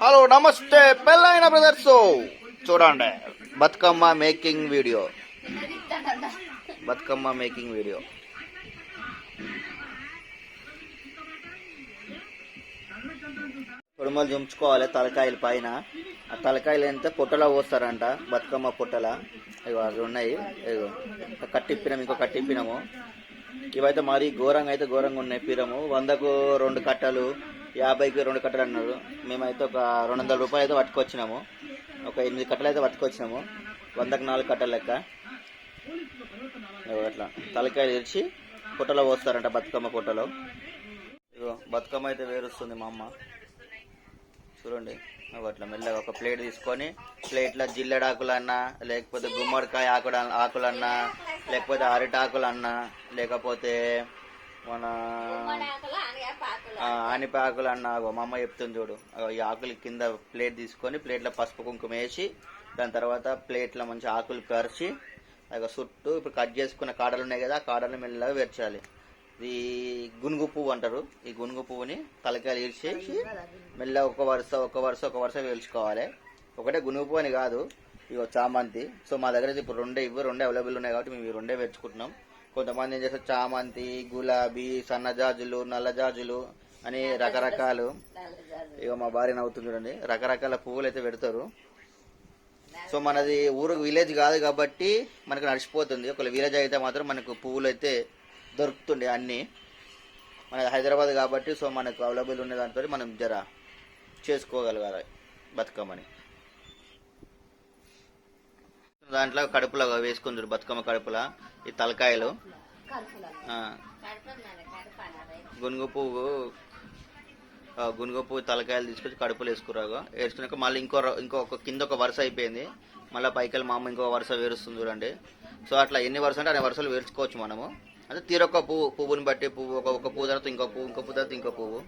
Hello నమస్తే పెళ్ళైన brothers. చూడండి Bathukamma making video. Bathukamma making video. కుడుమలు చుంచుకోవాలి తలకాయల పైన. ఆ తలకాయలు ఎంత పొట్టలో పోస్తారంట బతుకమ్మ పొట్టల. ఇగో అవి ఉన్నాయి. ఇగో కట్టిప్పినాము ఇంకో కట్టిప్పినాము ఇవైతే మరీ ఘోరంగా అయితే ఘోరంగా ఉన్నాయి పీరము. వందకు రెండు కట్టలు. యాభైకి రెండు కట్టలు అన్నారు. మేమైతే ఒక రెండు వందల రూపాయలు అయితే పట్టుకొచ్చినాము. ఒక ఎనిమిది కట్టలు అయితే పట్టుకొచ్చినాము. వందకు నాలుగు కట్టలు లెక్క. అట్లా. తలకాయలు తెరిచి పుట్టలో పోస్తారంట బతుకమ్మ పుట్టలో. ఇగో బతుకమ్మ అయితే వేరుస్తుంది మా అమ్మ. చూడండి. అట్లా మెల్లగా ఒక ప్లేట్ తీసుకొని ప్లేట్లో జిల్లెడాకులన్నా లేకపోతే గుమ్మడికాయ ఆకుల ఆకులన్నా లేకపోతే అరిటాకులన్నా లేకపోతే మన ఆనిపాకులు అన్న మా అమ్మ చెప్తుంది చూడు. ఈ ఆకులు కింద ప్లేట్ తీసుకొని ప్లేట్లో పసుపు కుంకుమ వేసి దాని తర్వాత ప్లేట్లో మంచి ఆకులు పరిచి అగో చుట్టూ ఇప్పుడు కట్ చేసుకున్న కాడలు ఉన్నాయి కదా ఆ కాడలు మెల్లగా వెర్చాలి. ఇది గునుగు పువ్వు అంటారు. ఈ గునుగు పువ్వుని తలకాయలు ఇరిచేసి మెల్లగా ఒక వరుస ఒక వరుస ఒక వరుస వేల్చుకోవాలి. ఒకటే గునుగు పువ్వు అని కాదు ఇగో చామంతి. సో మా దగ్గర ఇప్పుడు రెండే ఇవ్వు రెండే అవైలబుల్ ఉన్నాయి కాబట్టి మేము ఈ రెండే వెచ్చుకుంటున్నాం కొంతమంది ఏం చేస్తారు? చామంతి గులాబీ సన్నజాజులు నల్లజాజులు అని రకరకాలు. ఇక మా భార్య నవ్వుతుంది చూడండి. రకరకాల పువ్వులు అయితే పెడతారు. సో మనది ఊరు విలేజ్ కాదు కాబట్టి మనకు నడిచిపోతుంది. ఒకవేళ విలేజ్ అయితే మాత్రం మనకు పువ్వులు అయితే దొరుకుతుండే అన్నీ. మనది హైదరాబాద్ కాబట్టి సో మనకు అవైలబుల్ ఉండే దాంతో మనం జర చేసుకోగలగాలి బతుకమ్మని. దాంట్లో కడుపులో వేసుకుందరు బతుకమ్మ కడుపులో. ఈ తలకాయలు. గునుగు పువ్వు గునుగు పువ్వు తలకాయలు తీసుకొచ్చి కడుపులు వేసుకురాగా వేసుకున్నాక మళ్ళీ ఇంకో ఇంకొక కింద ఒక వరుస అయిపోయింది. మళ్ళీ పైకి మా అమ్మ ఇంకో వరుస వేరుస్తుంది చూడండి. సో అట్లా ఎన్ని వరుస అంటే అన్ని వరుసలు వేర్చుకోవచ్చు మనము. అంటే తీరొక్క పువ్వు పువ్వుని బట్టి పువ్వు ఒక ఒక పువ్వు తర్వాత ఇంకో పువ్వు ఇంకో పువ్వు తర్వాత ఇంకో పువ్వు.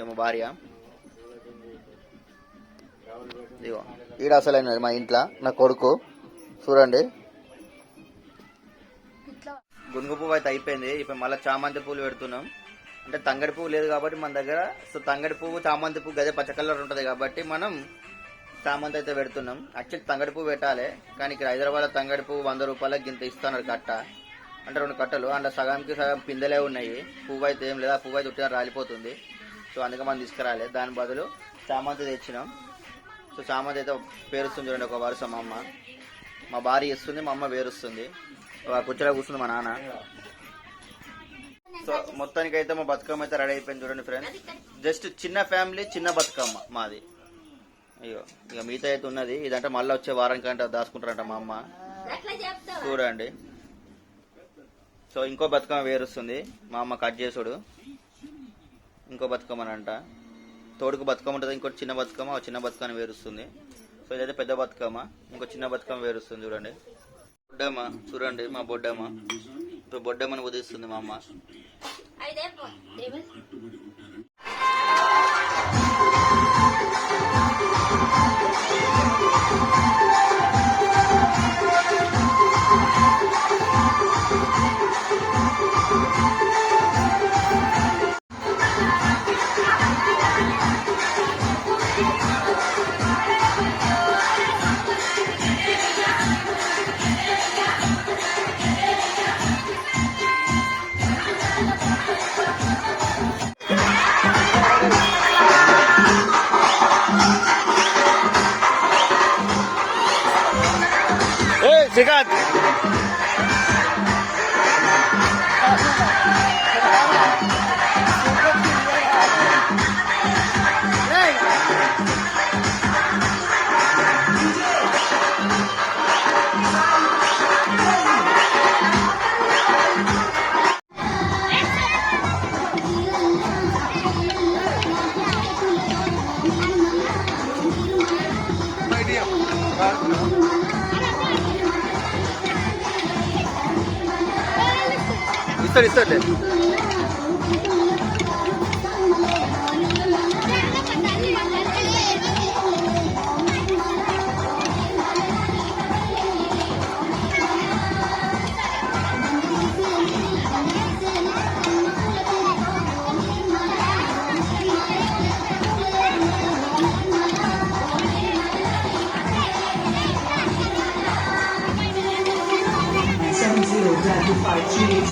ఏమో భార్య. ఇదిగో ఈడ అసలైనది మా ఇంట్లో నా కొడుకు. చూడండి. గునుగు పువ్వు అయితే అయిపోయింది. ఇప్పుడు మళ్ళీ చామంతి పువ్వులు పెడుతున్నాం. అంటే తంగడి పువ్వు లేదు కాబట్టి మన దగ్గర సో తంగడి పువ్వు చామంతి పువ్వు గదే పచ్చ కలర్ ఉంటుంది కాబట్టి మనం చామంతి అయితే పెడుతున్నాం. యాక్చువల్లీ తంగడి పువ్వు పెట్టాలి కానీ ఇక్కడ హైదరాబాద్ తంగడి పువ్వు వంద రూపాయలకి గింత ఇస్తున్నారు కట్ట. అంటే రెండు కట్టలు అందులో సగానికి సగం పిందెలే ఉన్నాయి. పువ్వు అయితే ఏం లేదు ఆ పువ్వు అయితే ఉట్టిగా రాలిపోతుంది. సో అందుకే మనం తీసుకురాలి. దాని బదులు చామంతి తెచ్చినాం. సో చామంతి అయితే పేరుస్తుంది చూడండి ఒక వరుస మా అమ్మ. మా భార్య ఇస్తుంది మా అమ్మ వేరుస్తుంది కుర్చీలో కూర్చుంది మా నాన్న. సో మొత్తానికి అయితే మా బతుకమ్మ అయితే రెడీ అయిపోయింది చూడండి ఫ్రెండ్స్ జస్ట్ చిన్న ఫ్యామిలీ చిన్న బతుకమ్మ మాది. అయ్యో ఇక మిగతా అయితే ఉన్నది. ఇదంటే మళ్ళీ వచ్చే వారం కంటే దాచుకుంటారంట మా అమ్మ. చూడండి. సో ఇంకో బతుకమ్మ వేరుస్తుంది మా అమ్మ కట్ చేసుడు. ఇంకో బతుకమ్మనంట తోడుకు బతుకమ్మ ఉంటుంది ఇంకో చిన్న బతుకమ్మ చిన్న బతుకమ్మ వేరుస్తుంది సో ఇదైతే పెద్ద బతుకమ్మ. ఇంకో చిన్న బతుకమ్మ వేరుస్తుంది చూడండి. బొడ్డమ్మ చూడండి మా బొడ్డమ్మ. ఇప్పుడు బొడ్డమ్మని ఉదిస్తుంది మా అమ్మ. ఏ Dikkat! estou sorry.